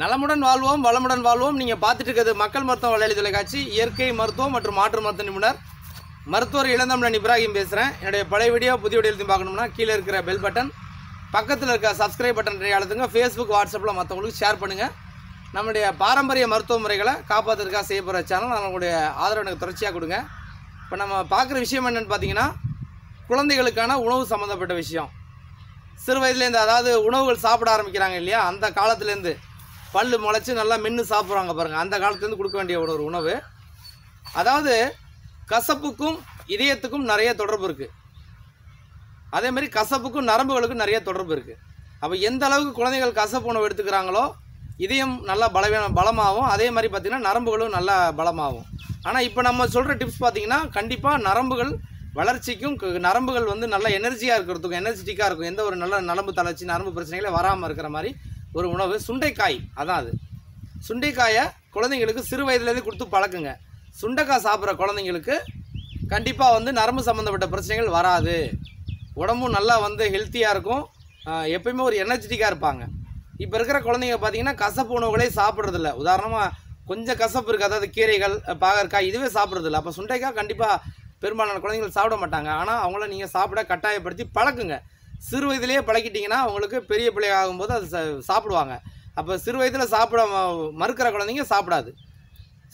நலமுடன் வாழ்வோம் வளமுடன் வாழ்வோம். நீங்கள் பார்த்துட்டு இருக்கிறது மக்கள் மருத்துவ வலையொலி தொலைக்காட்சி இயற்கை மருத்துவம் மற்றும் மாற்று மருத்துவ நிபுணர் மருத்துவர் இளந்தமிழன் இப்ராஹிம் பேசுகிறேன் என்னுடைய பழைய வீடியோ புதிய வீடியோ எழுதி பார்க்கணும்னா கீழே இருக்கிற பெல் பட்டன் பக்கத்தில் இருக்க சப்ஸ்கிரைப் பட்டன் அழுத்துங்க. ஃபேஸ்புக் வாட்ஸ்அப்பில் மற்றவங்களுக்கு ஷேர் பண்ணுங்கள் நம்முடைய பாரம்பரிய மருத்துவ முறைகளை காப்பாற்றுறதுக்காக செய்ய போகிற சேனல் நம்மளுடைய ஆதரவு எனக்கு தொடர்ச்சியாக கொடுங்க. இப்போ நம்ம பார்க்குற விஷயம் என்னென்னு பார்த்தீங்கன்னா குழந்தைகளுக்கான உணவு சம்மந்தப்பட்ட விஷயம். சிறு வயதுலேருந்து அதாவது உணவுகள் சாப்பிட ஆரம்பிக்கிறாங்க இல்லையா? அந்த காலத்துலேருந்து பல்லு முளைச்சி நல்லா மென்று சாப்பிட்றாங்க பாருங்கள் அந்த காலத்துலேருந்து கொடுக்க வேண்டிய ஒரு உணவு. அதாவது கசப்புக்கும் இதயத்துக்கும் நிறைய தொடர்பு இருக்குது அதே மாதிரி கசப்புக்கும் நரம்புகளுக்கும் நிறைய தொடர்பு இருக்குது அப்போ எந்த அளவுக்கு குழந்தைகள் கசப்பு உணவு எடுத்துக்கிறாங்களோ இதயம் நல்லா பலவீன பலமாகும். அதே மாதிரி பார்த்திங்கன்னா நரம்புகளும் நல்லா பலமாகும். ஆனால் இப்போ நம்ம சொல்கிற டிப்ஸ் பார்த்திங்கன்னா கண்டிப்பாக நரம்புகள் வளர்ச்சிக்கும் நரம்புகள் வந்து நல்ல எனர்ஜியாக இருக்கிறதுக்கும் எனர்ஜெட்டிக்காக இருக்கும். எந்த ஒரு நல்ல நரம்பு தளர்ச்சி நரம்பு பிரச்சனைகளே வராமல் இருக்கிற மாதிரி ஒரு உணவு சுண்டைக்காய். அதான் அது. சுண்டைக்காயை குழந்தைங்களுக்கு சிறு வயதுலேருந்து கொடுத்து பழக்குங்க. சுண்டைக்காய் சாப்பிட்ற குழந்தைங்களுக்கு கண்டிப்பாக வந்து நரம்பு சம்மந்தப்பட்ட பிரச்சனைகள் வராது. உடம்பும் நல்லா வந்து ஹெல்த்தியாக இருக்கும். எப்பயுமே ஒரு எனர்ஜெட்டிக்காக இருப்பாங்க. இப்போ இருக்கிற குழந்தைங்க பார்த்தீங்கன்னா கசப்பு உணவுகளே சாப்பிட்றதில்ல. உதாரணமாக கொஞ்சம் கசப்பு இருக்குது அதாவது கீரைகள் பாகற்காய் இதுவே சாப்பிட்றதில்ல. அப்போ சுண்டைக்காய் கண்டிப்பாக பெரும்பாலான குழந்தைகள் சாப்பிட மாட்டாங்க. ஆனால் அவங்கள நீங்கள் சாப்பிட கட்டாயப்படுத்தி பழக்குங்க. சிறு வயதிலேயே பழக்கிட்டிங்கன்னா அவங்களுக்கு பெரிய பிள்ளை ஆகும்போது அது சாப்பிடுவாங்க. அப்போ சிறு வயதில் சாப்பிட மறுக்கிற குழந்தைங்க சாப்பிடாது.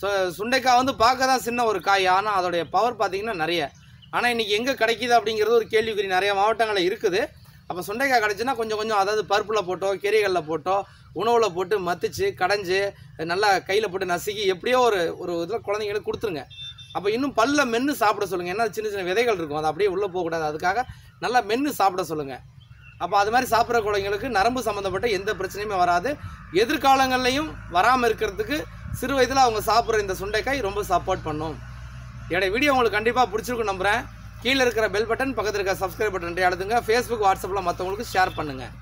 ஸோ சுண்டைக்காய் வந்து பார்க்க தான் சின்ன ஒரு காய். ஆனால் அதோடைய பவர் பார்த்தீங்கன்னா நிறைய. ஆனால் இன்றைக்கி எங்கே கிடைக்கிது அப்படிங்கிறது ஒரு கேள்விக்குறி. நிறைய மாவட்டங்களில் இருக்குது. அப்போ சுண்டைக்காய் கிடச்சுன்னா கொஞ்சம் கொஞ்சம் அதாவது பருப்பில் போட்டோ கீரைகளில் போட்டோ உணவில் போட்டு மத்திச்சு கடைஞ்சி நல்லா கையில் போட்டு நசுக்கி எப்படியோ ஒரு ஒரு இதில் குழந்தைங்களுக்கு கொடுத்துருங்க. அப்போ இன்னும் பல்ல மென்று சாப்பிட சொல்லுங்கள் ஏன்னா சின்ன சின்ன விதைகள் இருக்கும். அது அப்படியே உள்ளே போகக்கூடாது. அதுக்காக நல்லா மென்று சாப்பிட சொல்லுங்கள் அப்போ அது மாதிரி சாப்பிட்ற குழந்தைங்களுக்கு நரம்பு சம்மந்தப்பட்ட எந்த பிரச்சனையுமே வராது. எதிர்காலங்கள்லையும் வராமல் இருக்கிறதுக்கு சிறு வயதில் அவங்க சாப்பிட்ற இந்த சுண்டைக்காய் ரொம்ப சப்போர்ட் பண்ணும். என்னோடய வீடியோ உங்களுக்கு கண்டிப்பாக பிடிச்சிருக்கும் நம்புகிறேன் கீழே இருக்கிற பெல் பட்டன் பக்கத்தில் இருக்கிற சப்ஸ்கிரைப் பட்டன் அழுதுங்க ஃபேஸ்புக் வாட்ஸ்அப்பில் மற்றவங்களுக்கு ஷேர் பண்ணுங்கள்